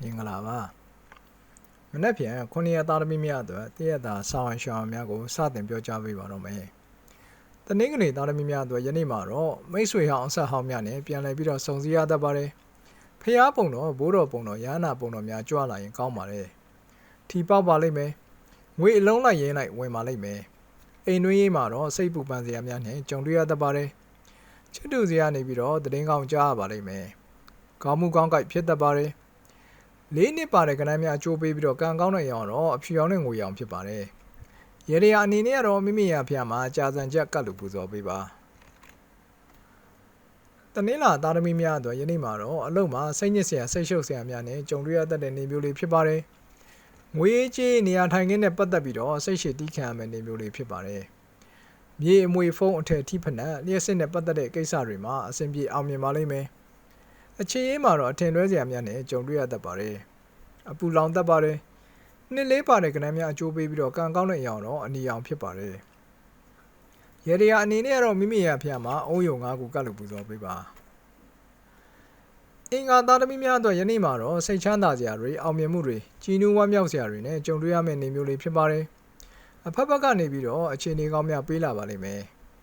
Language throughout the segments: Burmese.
မင်္ဂလာပါမနေ့ပြန်ခုနှစ်ရက်သားသမီးများအတွက်တရက်တာဆောင်းရှောင်းများကိုစတင်ပြောကြားပေးပါတော့မယ်တနင်္ဂနွေသားသမီးများအတွက်ယနေ့မှာတော့မိတ်ဆွေဟောင်းအဆက်ဟောင်းများနဲ့ပြန်လည်ပြီးတော့စုံစည်းရတတ်ပါတယ်ဖျားပုံတော်ဘိုးတော်ပုံတော်ရဟနာပုံတော်များကြွလာရင်ကောင်းပါတယ်ထီပေါက်ပါလိမ့်မယ်ငွေအလုံးလိုက်ရင်းလိုက်ဝင်ပါလိမ့်မယ်အိမ်တွင်းရေးမှာတော့စိတ်ပူပန်စရာများနဲ့ကြုံတွေ့ရတတ်ပါတယ်ချစ်တူစရာနေပြီးတော့တည်င်းကောင်းကြားရပါလိမ့်မယ်ကောင်းမှုကောင်းကြိုက်ဖြစ်တတ်ပါတယ် လေးနှစ်ပါတဲ့ကဏ္ဍများအကျိုးပေးပြီးတော့ကံကောင်းတဲ့ရောင်တော့အဖြူရောင်နဲ့ငွေရောင်ဖြစ်ပါတယ်။ရေရရာအနေနဲ့ကတော့မိမိရာဖျားမှာကြာစံချက်ကတ်လို့ပူဇော်ပေးပါ။တနင်္လာသားသမီးများအတွက်ယနေ့မှာတော့အလုံးမှာစိတ်ညစ်စရာစိတ်ရှုပ်စရာများနဲ့ကြုံတွေ့ရတတ်တဲ့နေမျိုးလေးဖြစ်ပါတယ်။ငွေကြေးနေရာထိုင်ခင်းနဲ့ပတ်သက်ပြီးတော့စိတ်ရှည်တီးခံရမယ့်နေမျိုးလေးဖြစ်ပါတယ်။မြေအမွေဖုံးအထက်ထိဖက်နဲ့လျှက်စစ်နဲ့ပတ်သက်တဲ့ကိစ္စတွေမှာအဆင်ပြေအောင်မြင်ပါလိမ့်မယ်။ အချင်းရေးမှာတော့အထင်လွဲစရာများနဲ့ကြုံတွေ့ရတတ်ပါတယ်။အပူလောင်တတ်ပါတယ်။နှစ်လေးပါတဲ့ကဏ္ဍများအကျိုးပေးပြီးတော့ကံကောင်းတဲ့အရောင်တော့အနီရောင်ဖြစ်ပါတယ်။ရေဒီယာအနေနဲ့ကတော့မိမိရဲ့အဖျားမှာအုံးယုံ၅ခုကတ်လို့ပူဇော်ပေးပါ။အင်္ဂါသားသမီးများအတွက်ယနေ့မှာတော့စိတ်ချမ်းသာစရာတွေအောင်မြင်မှုတွေကြည်နူးဝမ်းမြောက်စရာတွေနဲ့ကြုံတွေ့ရမယ့်နေမျိုးလေးဖြစ်ပါတယ်။အဖက်ဖက်ကနေပြီးတော့အခြေအနေကောင်းများပေးလာပါလိမ့်မယ်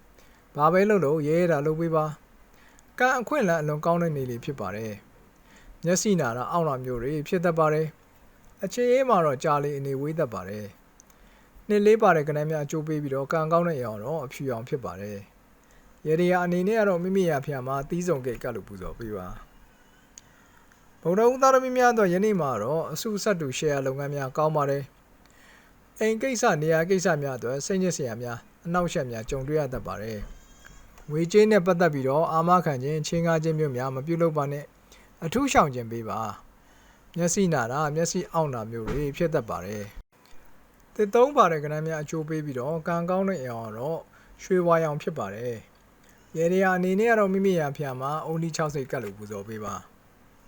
။ဘာပဲလုပ်လို့ရဲရဲတာလုပ်ပေးပါ။ ကံအခွင့်အလမ်းအလွန်ကောင်းတဲ့နေလေးဖြစ်ပါတယ်။မျက်စိနာတာအောင့်လာမျိုးတွေဖြစ်တတ်ပါတယ်။အခြေအေးမှာတော့ကြာလီအနေဝေးတတ်ပါတယ်။နှစ်လေးပါတဲ့ကဏ္ဍများအကျိုးပေးပြီးတော့ကံကောင်းတဲ့အရောင်တော့အဖြူရောင်ဖြစ်ပါတယ်။ရေဒီယာအနေနဲ့ကတော့မိမိရာဖျားမှာတီးစုံကိတ်ကတ်လို့ပူဇော်ပေးပါ။ဗုဒ္ဓဦးသားသမီးများတော့ယနေ့မှာတော့အစုဆက်တူရှယ်ယာလုပ်ငန်းများကောင်းပါတယ်။အိမ်ကိစ္စနေရာကိစ္စများအတွက်စိတ်ညစ်စရာများအနောက်ရှက်များကြုံတွေ့ရတတ်ပါတယ်။ ငွေကြေးနဲ့ပတ်သက်ပြီးတော့အာမခံခြင်းချင်းကားခြင်းမျိုးများမပြုလုပ်ပါနဲ့အထူးရှောင်ခြင်းပေးပါ။မျက်စိနာတာမျက်စိအောင့်တာမျိုးတွေဖြစ်တတ်ပါတယ်။တစ်သုံးပါတဲ့ကဏ္ဍများအကျိုးပေးပြီးတော့ကံကောင်းတဲ့အရောင်တော့ရွှေဝါရောင်ဖြစ်ပါတယ်။ရေဒီယာအနေနဲ့ကတော့မိမိရာဖျားမှာအုံဒီ60ကတ်လို့ပူဇော်ပေးပါ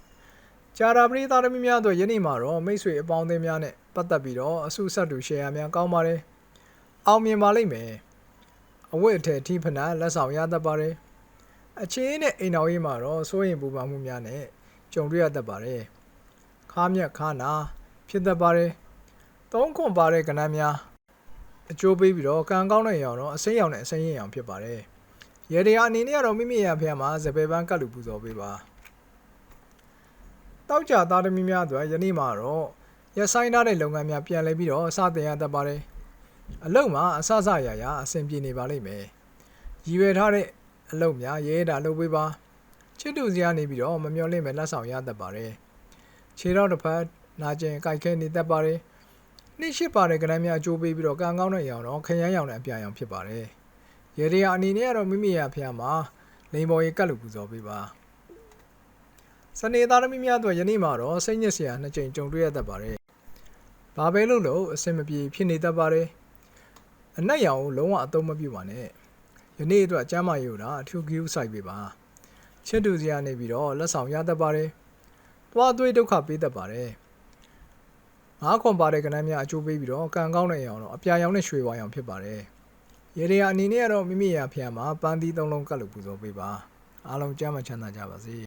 ။ကြာတာပရိသတ်သမီးများတို့ယနေ့မှာတော့မိတ်ဆွေအပေါင်းအသင်းများနဲ့ပတ်သက်ပြီးတော့အဆုဆက်တူရှယ်ယာများကောင်းပါတယ်။အောင်မြင်ပါလိမ့်မယ်။ အဝတ်အထည်ထိဖနာလက်ဆောင်ရတတ်ပါတယ်။အချင်းနဲ့အိမ်တော်ရေးမှာတော့စိုးရင်ပူပန်မှုများနဲ့ကြုံတွေ့ရတတ်ပါတယ်။ခါမြက်ခါနာဖြစ်တတ်ပါတယ်။သုံးခွန်ပါတဲ့ကဏ္ဍများအကျိုးပေးပြီးတော့ကံကောင်းတဲ့ရောင်တော့အစိမ်းရောင်နဲ့အစိမ်းရင်ရောင်ဖြစ်ပါတယ်။ရေဒီယာအနေနဲ့ကတော့မိမိရာဖျားမှာစပယ်ပန်းကတ်လူပူဇော်ပေးပါ။တောက်ကြသားသမီးများအတွက်ယနေ့မှာတော့ရဆိုင်ထားတဲ့လုပ်ငန်းများပြန်လည်ပြီးတော့စတင်ရတတ်ပါတယ်။ အလုပ်မှာအဆအဆရရအဆင်ပြေနေပါလိမ့်မယ်။ရည်ရွယ်ထားတဲ့အလုပ်များရဲတာလုပ်ပေးပါ။ချစ်တူစရာနေပြီးတော့မမျော်လင့်မဲ့လက်ဆောင်ရတတ်ပါတယ်။ခြေတော့တစ်ဖက်နာကျင်ကြိုက်ခဲနေတတ်ပါတယ်။နှစ်ရှိပါတဲ့ကဏ္ဍများအကျိုးပေးပြီးတော့ကံကောင်းတဲ့အရောင်တော့ခရမ်းရောင်နဲ့အပြာရောင်ဖြစ်ပါတယ်။ရေဒီယာအနေနဲ့ကတော့မိမိရဲ့အဖျားမှာလိန်ပေါ်ရေကတ်လို့ပူဇော်ပေးပါ။စနေသားသမီးများအတွက်ယနေ့မှာတော့စိတ်ညစ်စရာနှစ်ကြိမ်ကြုံတွေ့ရတတ်ပါတယ်။ဘာပဲလုပ်လို့အဆင်မပြေဖြစ်နေတတ်ပါတယ်။ အနက်ရောင်ကိုလုံးဝအသုံးမပြုပါနဲ့။ယနေ့အတွက်ကျမ်းမာရေးကိုဒါအထူးဂရုစိုက်ပေးပါ။ချစ်တူစရာနေပြီးတော့လက်ဆောင်ရတတ်ပါတယ်။သွားသွေးဒုက္ခပေးတတ်ပါတယ်။ငါးခွန်ပါတဲ့ကဏ္ဍများအကျိုးပေးပြီးတော့ကံကောင်းတဲ့အရောင်တော့အပြာရောင်နဲ့ရွှေဝါရောင်ဖြစ်ပါတယ်။ရေဒီယာအနေနဲ့ကတော့မိမိရာဖျားမှာပန်းသီးသုံးလုံးကတ်လို့ပူဇော်ပေးပါ။အားလုံးကျမ်းမာချမ်းသာကြပါစေ။